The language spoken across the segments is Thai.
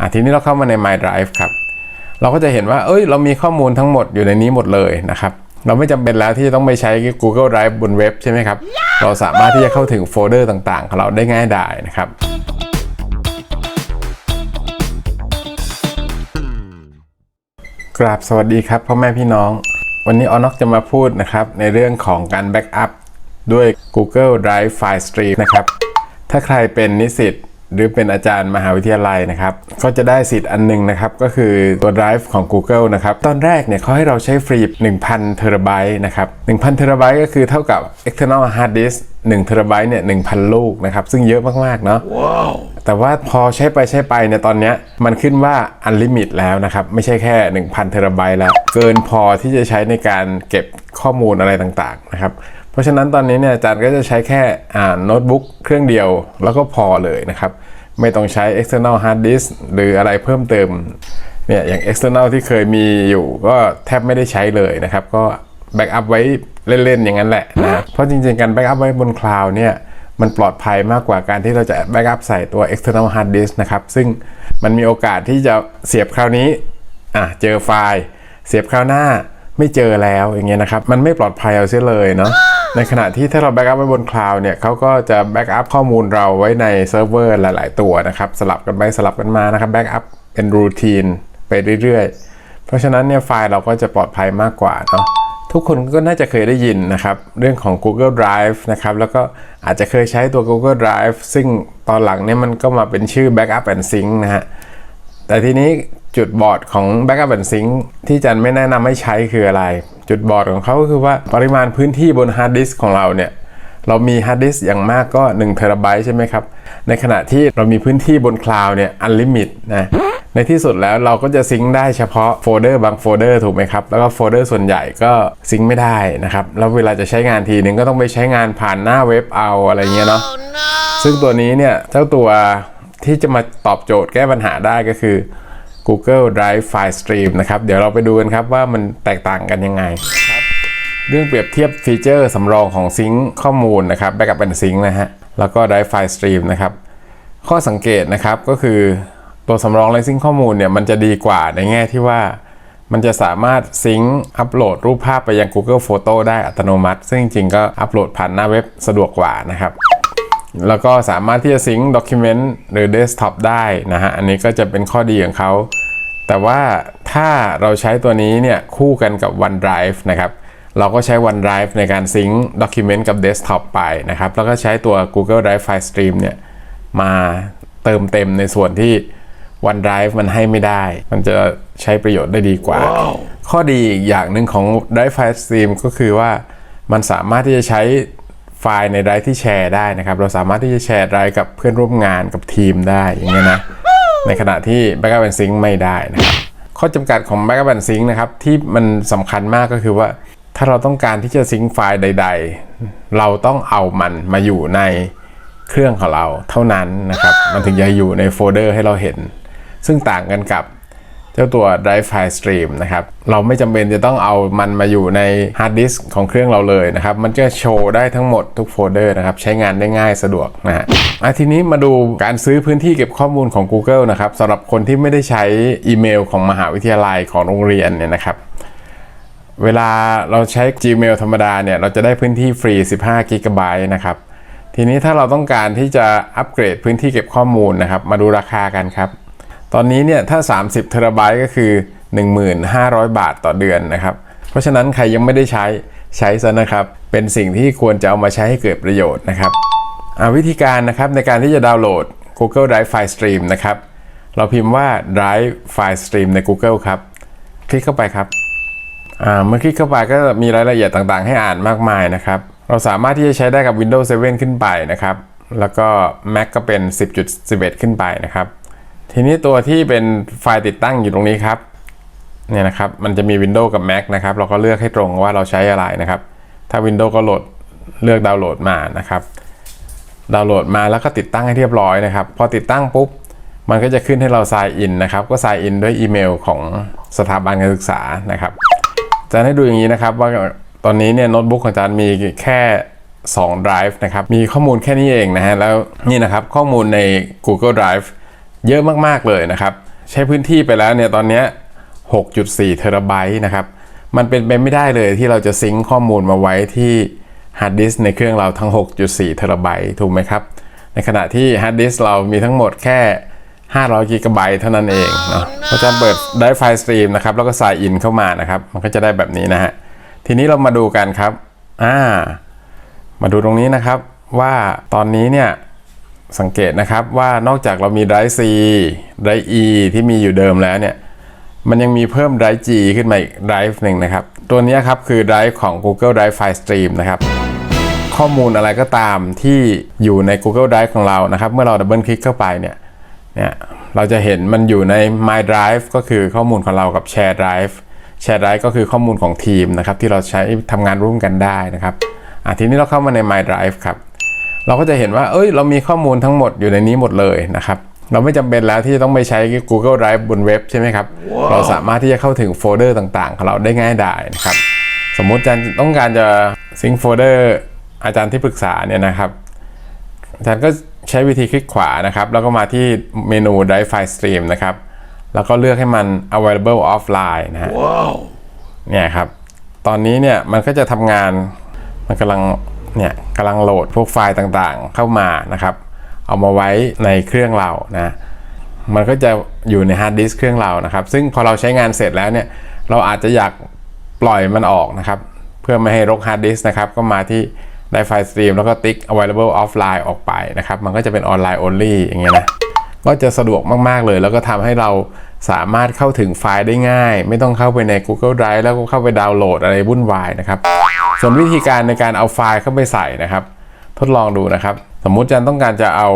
อะทีนี้เราเข้ามาใน My Drive ครับ เราก็จะเห็นว่า เอ้ย เรามีข้อมูลทั้งหมดอยู่ในนี้หมดเลยนะครับ เราไม่จำเป็นแล้วที่จะต้องไปใช้ Google Drive บนเว็บใช่ไหมครับ เราสามารถที่จะเข้าถึงโฟลเดอร์ต่างๆ ของเราได้ง่ายดายนะครับกราบสวัสดีครับพ่อแม่พี่น้อง วันนี้ออนอกจะมาพูดนะครับในเรื่องของการแบ็กอัพด้วย Google Drive File Stream นะครับ ถ้าใครเป็นนิสิต หรือเป็นอาจารย์มหาวิทยาลัยนะครับ ก็จะได้สิทธิ์อันหนึงนะครับ ก็คือตัว Drive ของ Google นะครับ ตอนแรกเนี่ยเขาให้เราใช้ฟรี 1,000 เทราไบต์นะครับ1,000 เทราไบต์ก็คือเท่ากับ external hard disk 1เทราไบต์เนี่ย1,000 ลูกนะครับ ซึ่งเยอะมากๆ เนาะแต่ว่าพอใช้ไปใช้ไปเนี่ยตอนเนี้ยมันขึ้นว่า unlimit แล้วนะครับ ไม่ใช่แค่ 1,000 เทราไบต์แล้ว เกินพอที่จะใช้ในการเก็บข้อมูลอะไรต่างๆนะครับเพ ราะฉะนั้นตอนนี้เนี่ยอาจารย์ก็จะใช้แค่โน้ตบุ๊กเครื่องเดียวแล้วก็พอเลยนะครับ ไม่ต้องใช้ external hard disk หรืออะไรเพิ่มเติมเนี่ยอย่าง external ที่เคยมีอยู่ก็แทบไม่ได้ใช้เลยนะครับ ก็แบ็กอัพไว้เล่นๆอย่างนั้นแหละนะเพราะจริงๆการแบ็กอัพไว้บนคลาวด์เนี่ยมันปลอดภัยมากกว่าการที่เราจะแบ็กอัพใส่ตัว external hard disk นะครับ ซึ่งมันมีโอกาสที่จะเสียบคราวนี้อะเจอไฟล์ เสียบคราวหน้า ไม่เจอแล้วอย่างเงี้ยนะครับ มันไม่ปลอดภัยเอาเสียเลยเนาะในขณะที่ถ้าเราแบ็กอัพไว้บนคลาวด์เนี่ยเขาก็จะแบ็กอัพข้อมูลเราไว้ในเซิร์ฟเวอร์หลาย ๆ ตัวนะครับ สลับกันไปสลับกันมานะครับแบ็กอัพเป็นรูทีนไปเรื่อย ๆ เพราะฉะนั้นเนี่ยไฟล์เราก็จะปลอดภัยมากกว่าเนาะทุกคนก็น่าจะเคยได้ยินนะครับ เรื่องของ Google Drive นะครับ แล้วก็อาจจะเคยใช้ตัว Google Drive ซึ่งตอนหลังเนี่ยมันก็มาเป็นชื่อ Backup and Sync นะฮะ แต่ทีนี้จุดบอดของ Backup and Sync ที่จันไม่แนะนำให้ใช้คืออะไร จุดบอดของเขาก็คือว่าปริมาณพื้นที่บนฮาร์ดดิสก์ของเราเนี่ย เรามีฮาร์ดดิสก์อย่างมากก็1เทราไบต์ใช่ไหมครับ ในขณะที่เรามีพื้นที่บนคลาวด์เนี่ยอันลิมิตนะในที่สุดแล้วเราก็จะซิงค์ได้เฉพาะโฟลเดอร์บางโฟลเดอร์ถูกไหมครับ แล้วก็โฟลเดอร์ส่วนใหญ่ก็ซิงค์ไม่ได้นะครับ แล้วเวลาจะใช้งานทีนึงก็ต้องไปใช้งานผ่านหน้าเว็บเอาอะไรเงี้ยเนาะซึ่งตัวนี้เนี่ยเจ้าตัว ที่จะมาตอบโจทย์แก้ปัญหาได้ก็คือ Google Drive File Stream นะครับ เดี๋ยวเราไปดูกันครับว่ามันแตกต่างกันยังไง เรื่องเปรียบเทียบฟีเจอร์สำรองของซิงค์ข้อมูลนะครับ Backup and Sync นะฮะ แล้วก็ Drive File Stream นะครับ ข้อสังเกตนะครับก็คือตัวสำรองและซิงค์ข้อมูลเนี่ยมันจะดีกว่าในแง่ที่ว่า มันจะสามารถซิงค์อัปโหลดรูปภาพไปยัง Google Photo ได้อัตโนมัติ ซึ่งจริงๆก็อัปโหลดผ่านหน้าเว็บสะดวกกว่านะครับ แล้วก็สามารถที่จะซิงค์ด็อกิเมนต์หรือเดสก์ท็อปได้นะฮะ อันนี้ก็จะเป็นข้อดีของเขา แต่ว่าถ้าเราใช้ตัวนี้เนี่ยคู่กันกับ OneDrive นะครับ เราก็ใช้ OneDrive ในการซิงค์ด็อกิเมนต์กับเดสก์ท็อปไปนะครับ แล้วก็ใช้ตัว Google Drive File Stream เนี่ยมาเติมเต็มในส่วนที่ OneDrive มันให้ไม่ได้ มันจะใช้ประโยชน์ได้ดีกว่าข้อดีอีกอย่างหนึ่งของ Drive File Stream ก็คือว่ามันสามารถที่จะใช้ไฟล์ใน Drive ที่แชร์ได้นะครับ เราสามารถที่จะแชร์ Drive กับเพื่อนร่วมงานกับทีมได้อย่างเงี้ยนะ ในขณะที่ Backup and Sync ไม่ได้นะครับ ข้อจำกัดของ Backup and Sync นะครับ ที่มันสำคัญมากก็คือว่า ถ้าเราต้องการที่จะซิงค์ไฟล์ใด ๆ เราต้องเอามันมาอยู่ในเครื่องของเราเท่านั้นนะครับ มันถึงจะอยู่ในโฟลเดอร์ให้เราเห็น ซึ่งต่างกันกับ เจ้าตัว Drive File Stream นะครับ เราไม่จำเป็นจะต้องเอามันมาอยู่ในฮาร์ดดิสก์ของเครื่องเราเลยนะครับ มันจะโชว์ได้ทั้งหมดทุกโฟลเดอร์นะครับ ใช้งานได้ง่ายสะดวกนะฮะอะทีนี้มาดูการซื้อพื้นที่เก็บข้อมูลของ Google นะครับสำหรับคนที่ไม่ได้ใช้อีเมลของมหาวิทยาลัยของโรงเรียนเนี่ยนะครับเวลาเราใช้ Gmail ธรรมดาเนี่ยเราจะได้พื้นที่ฟรี 15 g b นะครับ ทีนี้ถ้าเราต้องการที่จะอัปเกรดพื้นที่เก็บข้อมูลนะครับ มาดูราคากันครับ ตอนนี้เนี่ยถ้า 30เทราไบต์ก็คือ 1,500 บาทต่อเดือนนะครับ เพราะฉะนั้นใครยังไม่ได้ใช้ใช้ซะนะครับ เป็นสิ่งที่ควรจะเอามาใช้ให้เกิดประโยชน์นะครับวิธีการนะครับในการที่จะดาวน์โหลด Google Drive File Stream นะครับ เราพิมพ์ว่า Drive File Stream ใน Google ครับ คลิกเข้าไปครับเมื่อคลิกเข้าไปก็มีรายละเอียดต่างๆ ให้อ่านมากมายนะครับ เราสามารถที่จะใช้ได้กับ Windows 7 ขึ้นไปนะครับ แล้วก็ Mac ก็เป็น 10.11 ขึ้นไปนะครับ ทีนี้ตัวที่เป็นไฟล์ติดตั้งอยู่ตรงนี้ครับเนี่ยนะครับมันจะมี Windows กับ Mac นะครับ เราก็เลือกให้ตรงว่าเราใช้อะไรนะครับ ถ้า Windows ก็โหลดเลือกดาวน์โหลดมานะครับ ดาวน์โหลดมาแล้วก็ติดตั้งให้เรียบร้อยนะครับ พอติดตั้งปุ๊บ มันก็จะขึ้นให้เรา sign in นะครับ ก็ sign in ด้วยอีเมลของสถาบันการศึกษานะครับจะให้ดูอย่างนี้นะครับว่าตอนนี้เนี่ยโน้ตบุ๊กของอาจารย์มีแค่2 Drive นะครับ มีข้อมูลแค่นี้เองนะฮะแล้วนี่นะครับข้อมูลใน Google Drive เยอะมากๆเลยนะครับ ใช้พื้นที่ไปแล้วเนี่ยตอนนี้ 6.4 เทราไบต์นะครับ มันเป็นไปไม่ได้เลยที่เราจะซิงค์ข้อมูลมาไว้ที่ฮาร์ดดิสในเครื่องเราทั้ง 6.4 เทราไบต์ถูกไหมครับ ในขณะที่ฮาร์ดดิสเรามีทั้งหมดแค่ 500 กิกะไบต์เท่านั้นเองเนาะเราจะเปิดได้ไฟล์สตรีมนะครับ แล้วก็ใส่อินเข้ามานะครับ มันก็จะได้แบบนี้นะฮะ ทีนี้เรามาดูกันครับ อ่า มาดูตรงนี้นะครับว่าตอนนี้เนี่ย สังเกตนะครับว่านอกจากเรามี Drive C Drive E ที่มีอยู่เดิมแล้วเนี่ย มันยังมีเพิ่ม Drive G ขึ้นมาอีก Drive หนึ่งนะครับ ตัวนี้ครับคือ Drive ของ Google Drive File Stream นะครับ ข้อมูลอะไรก็ตามที่อยู่ใน Google Drive ของเรานะครับ เมื่อเราดับเบิลคลิกเข้าไปเนี่ยเนี่ยเราจะเห็นมันอยู่ใน My Drive ก็คือข้อมูลของเรากับ Share Drive Share Drive ก็คือข้อมูลของทีมนะครับที่เราใช้ทำงานร่วมกันได้นะครับอะทีนี้เราเข้ามาใน My Drive ครับ เราก็จะเห็นว่า เอ้ย เรามีข้อมูลทั้งหมดอยู่ในนี้หมดเลยนะครับเราไม่จำเป็นแล้วที่จะต้องไปใช้ Google Drive บนเว็บใช่ไหมครับเราสามารถที่จะเข้าถึงโฟลเดอร์ต่างๆ ของเราได้ง่ายดายนะครับ สมมุติอาจารย์ต้องการจะซิงค์โฟลเดอร์อาจารย์ที่ปรึกษาเนี่ยนะครับ อาจารย์ก็ใช้วิธีคลิกขวานะครับ แล้วก็มาที่เมนู Drive File Stream นะครับ แล้วก็เลือกให้มัน available offline นะฮะเนี่ยครับ ตอนนี้เนี่ยมันก็จะทำงาน มันกำลัง เนี่ยกำลังโหลดพวกไฟล์ต่างๆ เข้ามานะครับ เอามาไว้ในเครื่องเรานะมันก็จะอยู่ในฮาร์ดดิสก์เครื่องเรานะครับ ซึ่งพอเราใช้งานเสร็จแล้วเนี่ยเราอาจจะอยากปล่อยมันออกนะครับ เพื่อไม่ให้รกฮาร์ดดิสก์นะครับก็มาที่ได้ไฟล์สตรีมแล้วก็ติ๊ก available offline ออกไปนะครับ มันก็จะเป็นออนไลน์ only อย่างเงี้ยนะ ก็จะสะดวกมาก ๆ เลย แล้วก็ทำให้เราสามารถเข้าถึงไฟล์ได้ง่าย ไม่ต้องเข้าไปใน Google Drive แล้วก็เข้าไปดาวน์โหลดอะไรวุ่นวายนะครับ ส่วนวิธีการในการเอาไฟล์เข้าไปใส่นะครับ ทดลองดูนะครับ สมมุติจารย์ต้องการจะเอา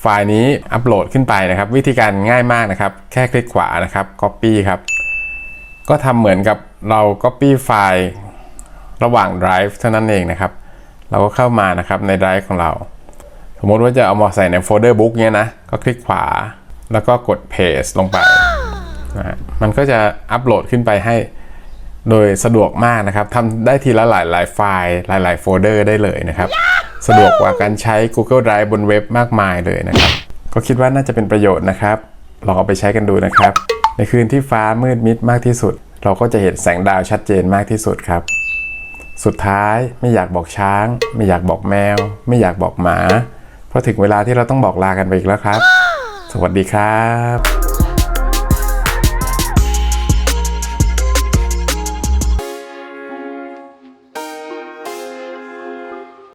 ไฟล์นี้อัปโหลดขึ้นไปนะครับ วิธีการง่ายมากนะครับ แค่คลิกขวานะครับ Copy ครับ ก็ทำเหมือนกับเรา Copy ไฟล์ระหว่าง Drive เท่านั้นเองนะครับ เราก็เข้ามานะครับใน Drive ของเรา สมมติว่าจะเอามาใส่ในโฟลเดอร์บุ๊กเนี้ยนะ ก็คลิกขวา แล้วก็กด paste ลงไปนะฮะมันก็จะอัปโหลดขึ้นไปให้โดยสะดวกมากนะครับทำได้ทีละหลายหลายไฟล์หลายๆโฟลเดอร์ได้เลยนะครับ สะดวกกว่าการใช้ Google Drive บนเว็บมากมายเลยนะครับ ก็คิดว่าน่าจะเป็นประโยชน์นะครับ ลองเอาไปใช้กันดูนะครับ ในคืนที่ฟ้ามืดมิดมากที่สุด เราก็จะเห็นแสงดาวชัดเจนมากที่สุดครับ สุดท้ายไม่อยากบอกช้าง ไม่อยากบอกแมว ไม่อยากบอกหมา เพราะถึงเวลาที่เราต้องบอกลากันไปอีกแล้วครับ สวัสดีครับ